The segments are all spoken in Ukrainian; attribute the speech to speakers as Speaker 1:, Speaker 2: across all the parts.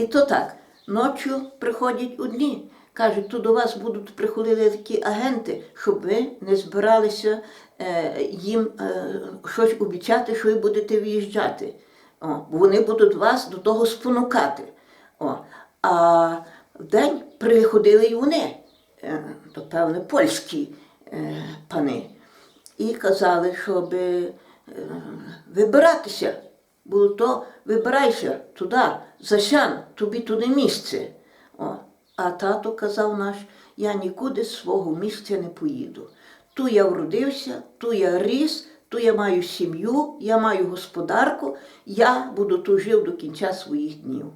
Speaker 1: і то так. Ночі приходять одні. Кажуть, тут до вас будуть приходити такі агенти, щоб ви не збиралися е, їм е, щось обіцяти, що ви будете виїжджати. О, вони будуть вас до того спонукати. О, а вдень приходили і вони, е, то певне польські пани, і казали, щоб вибиратися. Було то вибирайся туди, засян, тобі туди місце. О. А тато казав наш, я нікуди з свого місця не поїду. Ту я вродився, ту я ріс, ту я маю сім'ю, я маю господарку, я буду тут жив до кінця своїх днів.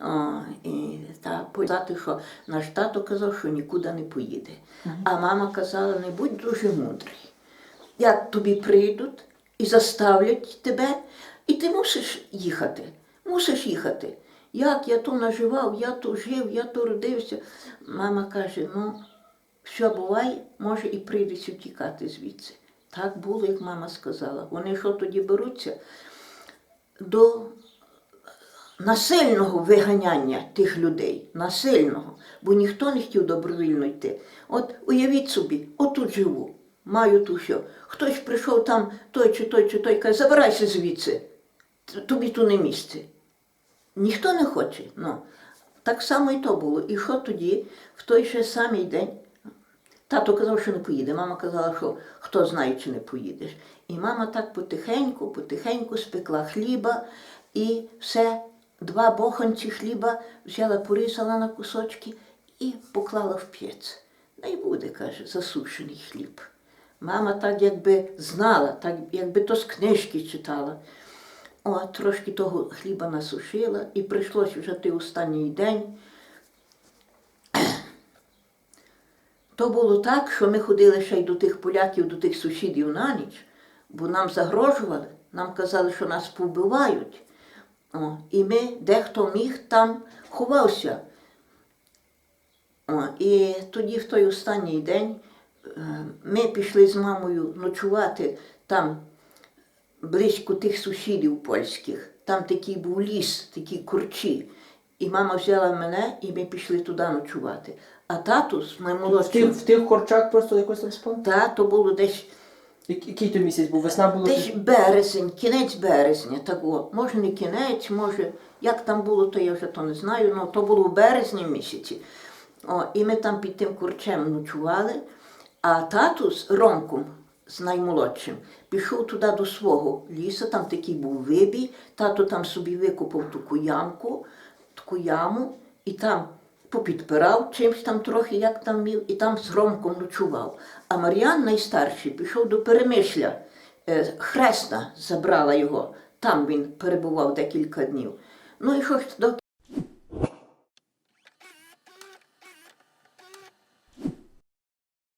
Speaker 1: О, і та казати, що наш тато казав, що нікуди не поїде. А мама казала, не будь дуже мудрий. Як тобі прийдуть і заставлять тебе, і ти мусиш їхати. Мусиш їхати. Як я то наживав, я то жив, я то родився. Мама каже: ну, що буває, може і прийдеться втікати звідси. Так було, як мама сказала. Вони що тоді беруться? До насильного виганяння тих людей, насильного, бо ніхто не хотів добровільно йти. От уявіть собі, отут живу, маю ту що. Хтось прийшов там, той чи той чи той каже, забирайся звідси, тобі тут не місце. Ніхто не хоче. Ну, так само і то було. І що тоді, в той же самий день, тато казав, що не поїде. Мама казала, що хто знає, чи не поїдеш. І мама так потихеньку, потихеньку спекла хліба і все, два боханці хліба взяла, порізала на кусочки і поклала в п'єць. Не буде, каже, засушений хліб. Мама так якби знала, так якби то з книжки читала. О, трошки того хліба насушила і прийшлось вже той останній день. То було так, що ми ходили ще й до тих поляків, до тих сусідів на ніч, бо нам загрожували, нам казали, що нас повбивають. О, і ми, дехто міг, там ховався. О, і тоді, в той останній день, е, ми пішли з мамою ночувати там близько тих сусідів польських. Там такий був ліс, такі курчі. І мама взяла мене, і ми пішли туди ночувати. А тату з моїм молодшим,
Speaker 2: в тих корчах просто якось там спав?
Speaker 1: тато було десь,
Speaker 2: Який то місяць був? Весна була?
Speaker 1: десь березень, кінець березня, такого. Може не кінець, може, як там було, то я вже то не знаю, але то було в березні місяці. О, і ми там під тим курчем ночували, а тату з Ромком, з наймолодшим, пішов туди до свого лісу, там такий був вибій, тато там собі викопав таку ямку, таку яму, і там попідпирав чимось там трохи, як там мів, і там з Ромком ночував. А Мар'ян найстарший пішов до Перемишля, Е, Хресна забрала його, там він перебував декілька днів. Ну і що ж до